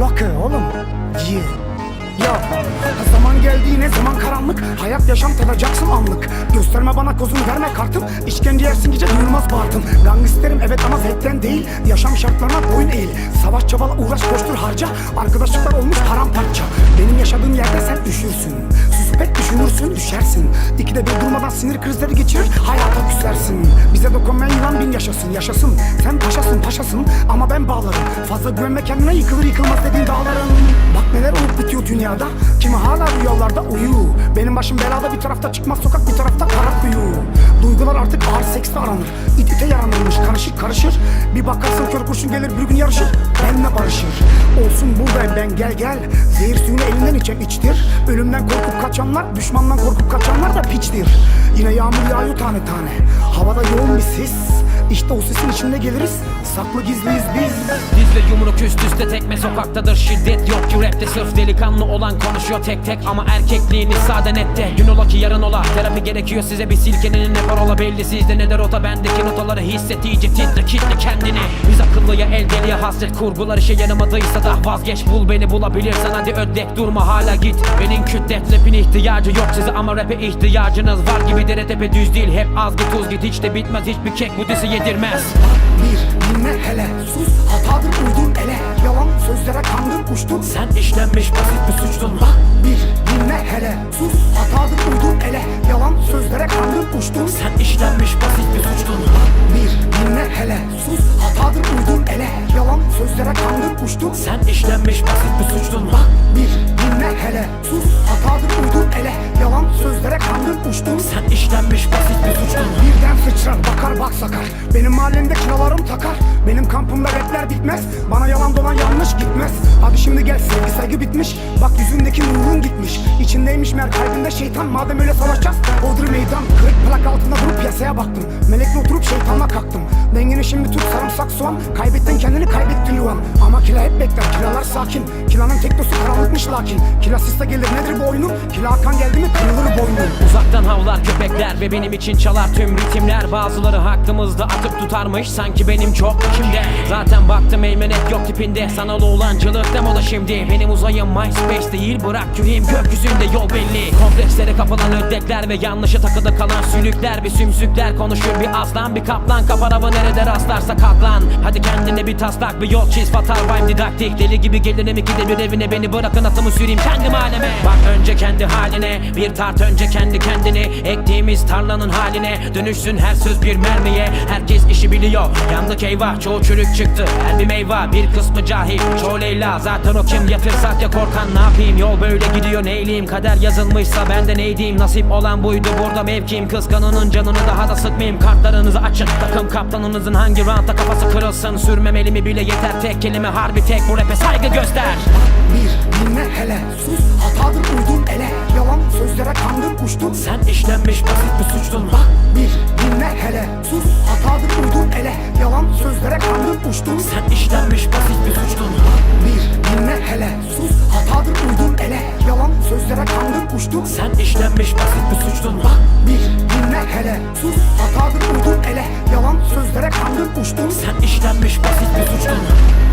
Locker oğlum. Yeah ya Zaman geldiği ne zaman karanlık? Hayat yaşam tadacaksın anlık Gösterme bana kozunu verme kartım. İşkence yersin gece duyulmaz bağırtım Gangsterim evet ama zevkten değil. Yaşam şartlarına boyun eğil. Savaş çabala uğraş koştur harca. Arkadaşlıklar olmuş paramparça. Benim yaşadığım yerde sen üşürsün. Pek düşünürsün düşersin. İkide bir durmadan sinir krizleri geçirir Hayata küsersin. Bize dokunmayan yılan bin yaşasın yaşasın. Sen paşasın paşasın ama ben bağlarım. Fazla güvenme kendine yıkılır yıkılmaz dediğin dağların Bak neler olup bitiyor dünyada. Kimi hala rüyalarda uyu Benim başım belada bir tarafta çıkmaz sokak bir tarafta kara kuyu Duygular artık ağır seksle aranır. İt ite yaranırmış karışık karışır Bir bakarsın kör kurşun gelir bir gün yarışır. Benle barışır. Olsun buradayım ben gel gel. Zehir suyunu elinden içen içtir. Ölümden korkup kaçanlar Düşmandan korkup kaçanlar da piçtir. Yine yağmur yağıyor tane tane. Havada yoğun bir sis İşte o sesin içinde geliriz. Saklı gizliyiz biz. Dizle yumruk üst üste tekme sokaktadır. Şiddet yok ki rapte Sırf delikanlı olan konuşuyor tek tek. Ama erkekliğiniz sade nette. Gün ola ki yarın ola. Terapi gerekiyor size. Bir silkenin ne parola belli. Sizde ne de rota bendeki notaları hisset iyice titre kitle kendini. Biz akıllıya el deliye hasret. Kurgular işe yaramadıysa da vazgeç. Bul beni bulabilirsen hadi ödek durma. Hala git. Benim kütlet rapin ihtiyacı yok size. Ama rap'e ihtiyacınız var gibi. Dere tepe düz değil. Hep az git uz git. Hiç de bitmez. Hiçbir kek bu dizi yedirmez. Bir dinle hele sus. Hatadır uydun ele. Yalan sözlere kandın uçtun Sen işlenmiş basit bir suçtun. Bak bir dinle hele sus. Hatadır uydun ele. Yalan sözlere kandın uçtun Sen işlenmiş basit bir suçtun. Bir dinle hele sus. Hatadır uydun ele. Yalan sözlere kandın uçtun Sen işlenmiş basit bir suçtun. Bak bir dinle hele sus Benim mahallemde kilolarım takar. Benim kampımda rapler bitmez. Bana yalan dolan yanlış gitmez. Hadi şimdi gel sevgi saygı bitmiş. Bak yüzündeki nurun gitmiş. İçindeymiş mer kalbinde şeytan. Madem öyle savaşacağız Bodrum meydan. Kırık plak altında durup piyasaya baktım. Melekle oturup şeytanla kalktım. Dengeni şimdi tut sarımsak soğan. Kaybettin kendini kaybettin yuvan. Ama kila hep bekler. Kilalar sakin. Kilanın teknosu karanlıkmış lakin. Kilasista gelir. Nedir bu oyunun? Kila Hakan geldi mi kırılır boynun. Uzaktan havlar köpekler ve benim için çalar tüm ritimler. Bazıları hakkımızda atıp tutarmış sanki benim çok kimde Zaten baktım eğmenet yok tipinde Sanal olancılık demoda şimdi. Benim uzayım MySpace değil bırak yüreğim gökyüzünde yol belli. Komplekslere kapılan ödekler ve yanlışı takılı kalan sülükler. Bir sümsükler konuşur bir aslan bir kaplan. Kapar avı nerede rastlarsa kalklan. Hadi kendine bir taslak bir yol çiz. Fatal rhyme didaktik. Deli gibi gelirim ikide bir evine beni bırakın atımı süreyim kendim aleme. Bak önce kendi haline bir tart önce kendi kendini Ektiğimiz tarlanın haline dönüşsün her söz bir mermiye. Herkes işi biliyor yandık eyvah çoğu çürük çıktı. Her bir meyve bir kısmı cahil. Çoğu Leyla Zaten o kim? Yatırsak ya korkan ne yapayım? Yol böyle gidiyor neyleyim Kader yazılmışsa ben de neydiyim nasip olan buydu burada mevkim. Kıskanının canını daha da sıkmayayım. Kartlarınızı açın. Takım kaptanınızın hangi roundda kafası kırılsın? Sürmem elimi bile yeter. Tek kelime harbi tek bu rap'e saygı göster. Bir dinle hele sus. Hatadır uydun ele kandın uçtun Sen işlenmiş basit bir suçtun. Bir dinle hele. Sus hatadır uydun ele. Yalan sözlere kandın uçtun Sen işlenmiş basit bir suçtun. Bak bir dinle hele. Sus hatadır uydun ele. Yalan sözlere kandın uçtun Sen işlenmiş basit bir suçtun